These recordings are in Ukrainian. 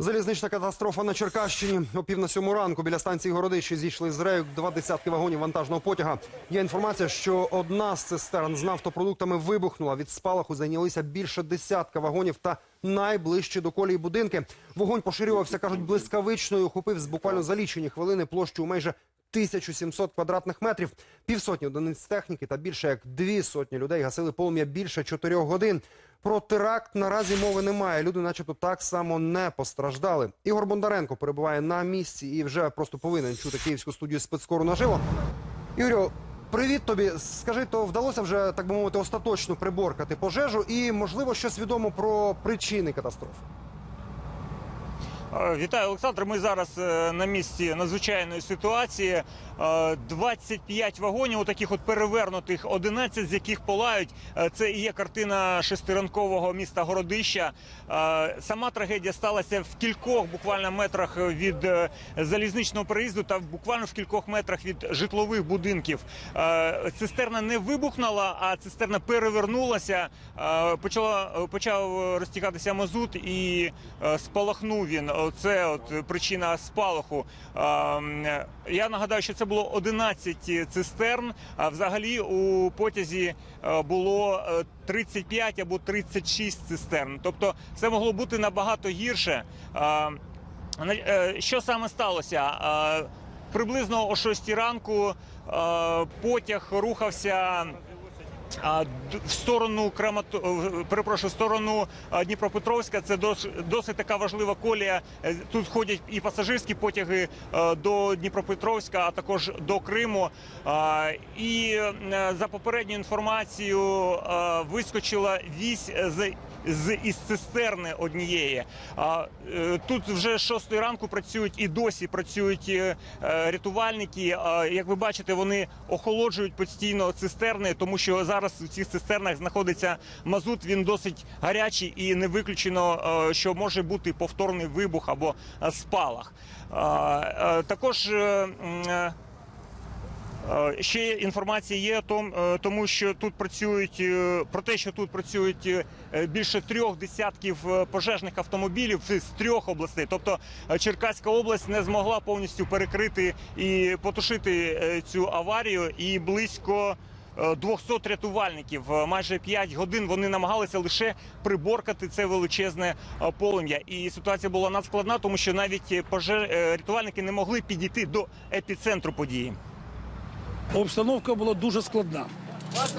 Залізнична катастрофа на Черкащині. О пів на сьому ранку біля станції Городищі зійшли з рейок два десятки вагонів вантажного потяга. Є інформація, що одна з цистерн з нафтопродуктами вибухнула. Від спалаху зайнялися більше десятка вагонів та найближчі до колії будинки. Вогонь поширювався, кажуть, блискавичною. Охопив з буквально за лічені хвилини площу майже 1700 квадратних метрів. Півсотні одиниць техніки та більше як дві сотні людей гасили полум'я більше чотирьох годин. Про теракт наразі мови немає. Люди, начебто, так само не постраждали. Ігор Бондаренко перебуває на місці і вже просто повинен чути київську студію спецкору наживо. Ігорю, привіт тобі. Скажи, то вдалося вже так би мовити остаточно приборкати пожежу, і можливо щось відомо про причини катастрофи. Е, Вітаю, Олександр. Ми зараз е, на місці надзвичайної ситуації. Е, 25 вагонів, таких от перевернутих, 11 з яких палають. Е, Це і є картина шестиранкового міста Городища. Е, Сама трагедія сталася в кількох буквально метрах від е, залізничного переїзду та буквально в кількох метрах від житлових будинків. Е, Цистерна не вибухнула, а цистерна перевернулася. Е, Почала почав розтікатися мазут і е, спалахнув він. Це от причина спалаху. Е, Я нагадаю, що це було 11 цистерн. А взагалі у потязі е, було е, 35 або 36 цистерн. Тобто це могло бути набагато гірше. Е, е, Що саме сталося? Е, Приблизно о 6 ранку е, потяг рухався. В сторону Крамато... е, перепрошую, в сторону Дніпропетровська це досить така важлива колія. Е, Тут ходять і пасажирські потяги е, до Дніпропетровська, а також до Криму. І е, за попередньою інформацією е, вискочила вісь з. З із цистерни однієї. А тут вже 6 ранку працюють і досі працюють рятувальники. Як ви бачите, вони охолоджують постійно цистерни, тому що зараз у цих цистернах знаходиться мазут. Він досить гарячий і не виключено, е, що може бути повторний вибух або е, спалах. Е, Також. Ще інформація є тому, що тут працюють про те, що тут працюють більше трьох десятків пожежних автомобілів з трьох областей. Тобто Черкаська область не змогла повністю перекрити і потушити цю аварію, і близько. Е, 200 рятувальників Е, майже 5 годин вони намагалися лише приборкати це величезне е, полум'я. І ситуація була надскладна, тому що навіть е, е, рятувальники не могли підійти до епіцентру події. Обстановка була дуже складна.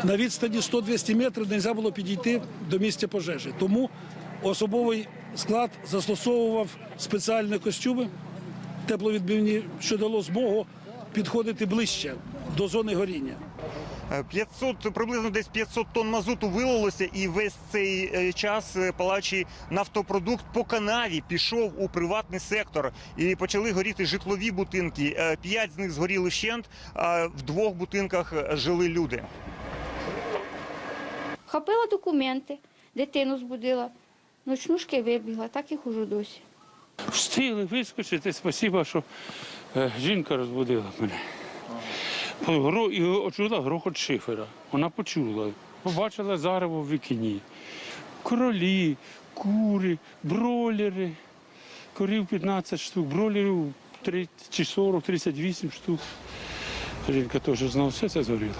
На відстані 100-200 метрів не можна було підійти до місця пожежі. Тому особовий склад застосовував спеціальні костюми тепловідбивні, що дало змогу підходити ближче до зони горіння. Е, 500, приблизно десь 500 тонн мазуту вилилося, і весь цей е, час е, палаючий нафтопродукт по канаві пішов у приватний сектор і почали горіти житлові будинки. Е, П'ять з них згоріли вщент, а в двох будинках жили люди. Хапила документи, дитину збудила, ночнушки вибігла, так і хожу досі. Встигли вискочити. Спасіба, що жінка розбудила мене. І почула грохот шифера. Вона почула. Побачила зарево в вікні. Кролі, кури, бролери. Корів 15 штук, бролерів 30 чи 40, 38 штук. Жінка теж знала, все це згоріло.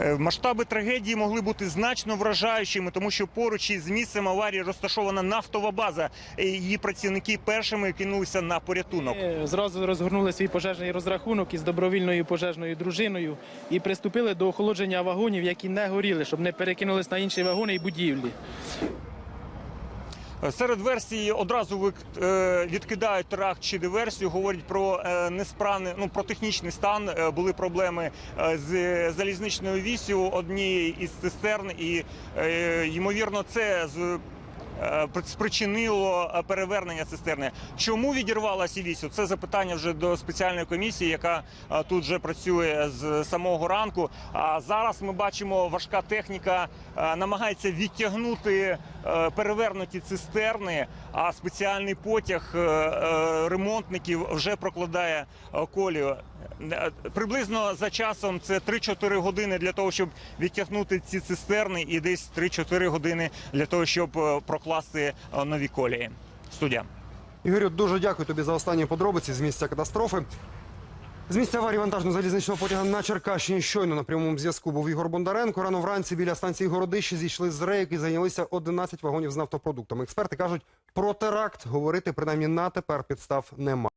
Е, Масштаби трагедії могли бути значно вражаючими, тому що поруч із місцем аварії розташована нафтова база. Е, Її працівники першими кинулися на порятунок. Ми Зразу розгорнули свій пожежний розрахунок із добровільною пожежною дружиною і приступили до охолодження вагонів, які не горіли, щоб не перекинулись на інші вагони і будівлі. Серед версії одразу е, відкидають теракт чи диверсію, говорять про е, несправний, ну про технічний стан. Е, Були проблеми е, з залізничною вісію однієї із цистерн, і е, ймовірно, це з. Е, Спричинило е, перевернення цистерни. Чому відірвалася вісю? Це запитання вже до спеціальної комісії, яка е, тут вже працює з самого ранку. А зараз ми бачимо, важка техніка намагається відтягнути перевернуті цистерни, а спеціальний потяг ремонтників вже прокладає колію. Е, Приблизно за часом це 3-4 години для того, щоб відтягнути ці цистерни, і десь 3-4 години для того, щоб е, прокласти е, нові колії. Студія. Ігорю, дуже дякую тобі за останні подробиці з місця катастрофи. З місця аварії вантажного залізничного потяга на Черкащині щойно на прямому зв'язку був Ігор Бондаренко. Рано вранці біля станції Городище зійшли з рейок і зайнялися 11 вагонів з нафтопродуктами. Експерти кажуть, про теракт говорити принаймні на тепер підстав немає.